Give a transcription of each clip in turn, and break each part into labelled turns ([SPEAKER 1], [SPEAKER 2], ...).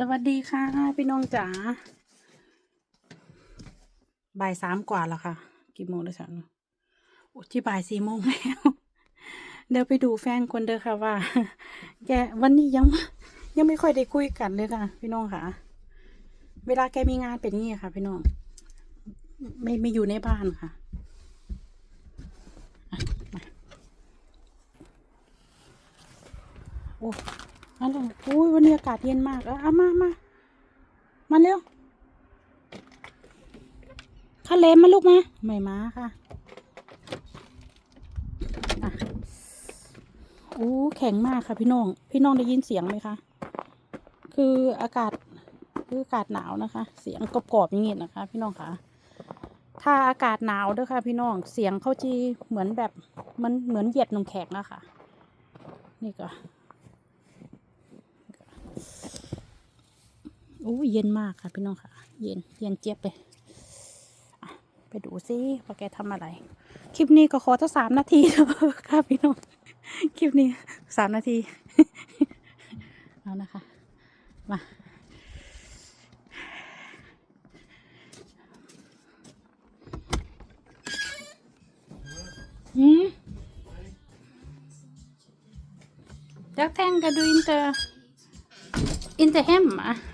[SPEAKER 1] สวัสดีค่ะ พี่น้องจ๋าบ่ายสามกว่าแล้วค่ะ กี่โมงแล้วฉันโอ้ที่บ่ายสี่โมงแล้ว เดี๋ยวไปดูแฟนคนเด้อค่ะว่า แกวันนี้ยัง ยังไม่ค่อยได้คุยกันเลยค่ะ พี่น้องค่ะ เวลาแกมีงานเป็นงี้ค่ะ พี่น้อง ไม่ไม่อยู่ในบ้านค่ะอ่ะมาโอ้มาเลอุ้ยวันนี้อากาศเย็นมากเออเอามามามาเร็วข้าเลมมาลูกมาไม่มาค่ะอะโอ้แข็งมากค่ะพี่น้อง พี่น้องได้ยินเสียงไหมคะ คืออากาศคืออากาศหนาวนะคะ เสียงกรอบๆอย่างงี้นะคะ พี่น้องคะถ้าอากาศหนาวเด้วยค่ะ พี่น้อง เสียงเขาจีเหมือนแบบมันเหมือนเหยียบน้ำแข็งอะค่ะ นี่ก็ โอ้ยเย็นมากค่ะพี่น้องค่ะ เย็นเย็นเจี๊ยบเลยไปดูซิว่าแกทำอะไร คลิปนี้ก็ขอตั้งสามนาทีเค่ะพี่น้อง คลิปนี้สามนาที เอานะคะ มา Mm. Jag tänker du inte inte hemma. Men du färdig idag då?
[SPEAKER 2] Ja,
[SPEAKER 1] เ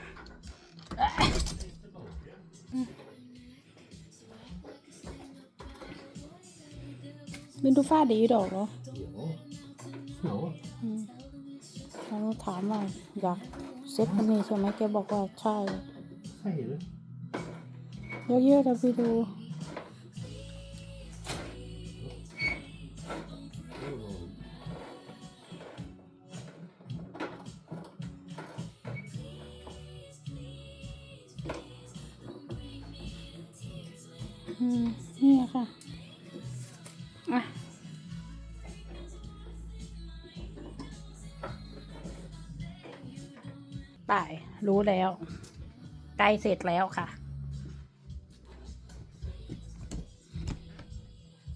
[SPEAKER 1] ขาถามว่าอยากเซ็ตอันนี้ใช่ไหมแกบอกว่าใช่
[SPEAKER 2] säger du?
[SPEAKER 1] เยอะๆเดี๋ยวไปดูอืมนี่ค่ ไปรู้แล้วใกล้เสร็จแล้วค่ะ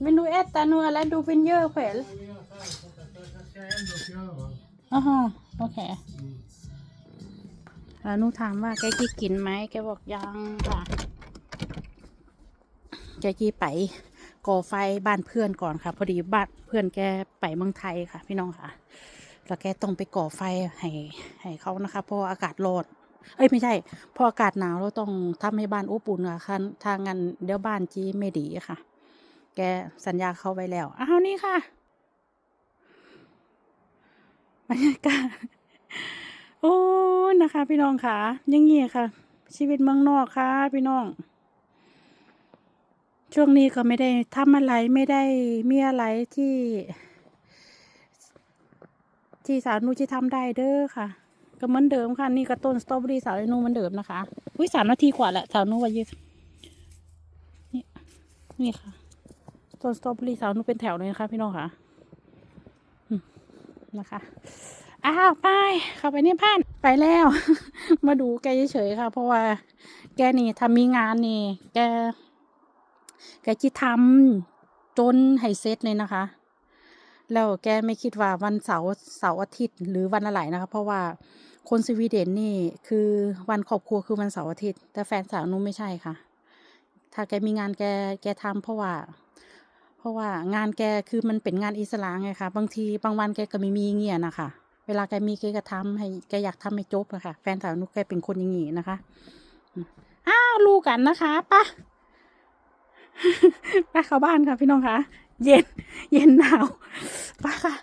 [SPEAKER 1] Men du äter nu eller du vill göra själv?
[SPEAKER 2] Jag ska ändå göra.
[SPEAKER 1] Aha, okej. แล้วหนูถามว่าแกกี้กินไหมแกบอกยังค่ะ แกกี้ไปก่อไฟบ้านเพื่อนก่อนค่ะ พอดีบ้านเพื่อนแกไปเมืองไทยค่ะ พี่น้องค่ะ แล้วแกต้องไปก่อไฟให้ให้เขานะคะเพราะอากาศร้อนเอ้ยไม่ใช่ พออากาศหนาวเราต้องทำให้บ้านอบอุ่นค่ะทางงานเดี๋ยวบ้านจีไม่ดีค่ะ แกสัญญาเขาไว้แล้ว อ้าวนี่ค่ะบรรยากาศโอ้นะคะ พี่น้องค่ะยังงี้ค่ะ ชีวิตเมืองนอกค่ะ พี่น้อง ช่วงนี้ก็ไม่ได้ทำอะไรไม่ได้มีอะไรที่ ที่สาวนูจะทำได้เด้อค่ะก็เหมือนเดิมค่ะ นี่ก็ต้นสตรอเบอรี่สาวนูเหมือนเดิมนะคะอุ้ยสามนาทีกว่าแหละสาวนูว่ายืดนี่นี่ค่ะ ต้นสตรอเบอรี่สาวนูเป็นแถวเลยนะคะ พี่น้องค่ะนะคะอ้าวไปเข้าไปในบ้านไปแล้ว มาดูแกเฉยๆค่ะ เพราะว่า แกนี่ทำมีงานนี่ แก แกจิทำจนให้เสร็จเลยนะคะ แล้วแกไม่คิดว่าวันเสาร์เสาร์อาทิตย์หรือวันอะไรนะคะ เพราะว่าคนสวีเดนนี่คือวันครอบครัวคือวันเสาร์อาทิตย์ แต่แฟนสาวนุ้ไม่ใช่ค่ะ ถ้าแกมีงานแกแกทำเพราะว่า เพราะว่างานแกคือมันเป็นงานอิสระไงคะบางทีบางวันแกก็ไม่มีเงี้ยนะคะเวลาแกมีแกก็ทำให้แกอยากทำให้จบอะค่ะ แฟนสาวนุ้แกเป็นคนอย่างงี้นะคะอ้าวรู้กันนะคะปะไปเข้าบ้านค่ะพี่น้องคะ เย็น เย็นหนาวไปค่ะ